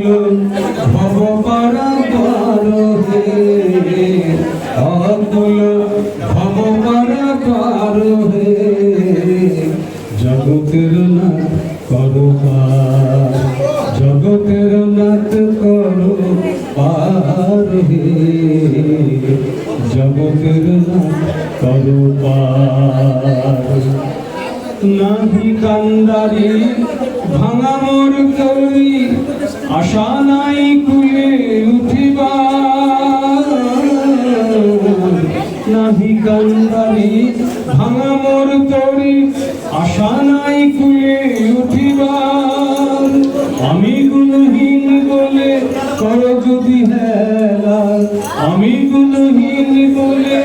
ভব পারাবার হে অকুল ভব পারাবার হে জগতের নাথ পার জগতের নাথ করো, পার হে জগতের নাথ করো পার ভাঙা মোর করি আশা নাই কুলে উঠিবা নাহি কান্দারি, ভাঙা মোর তরি আশা নাই কুলে উঠিবার। আমি গুণহীন বলে কর যদি হেলা আমি গুণহীন বলে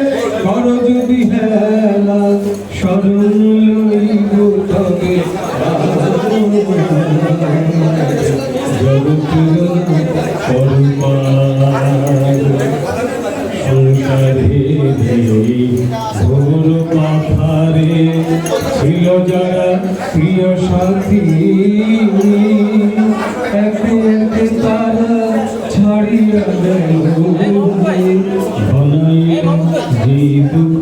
কর যদি হেলা শরণ ঘোর পাথারে ছিল যারা প্রিয় সাথী। একে একে তারা ছাড়িয়া গেল বনাইল যে দুঃখ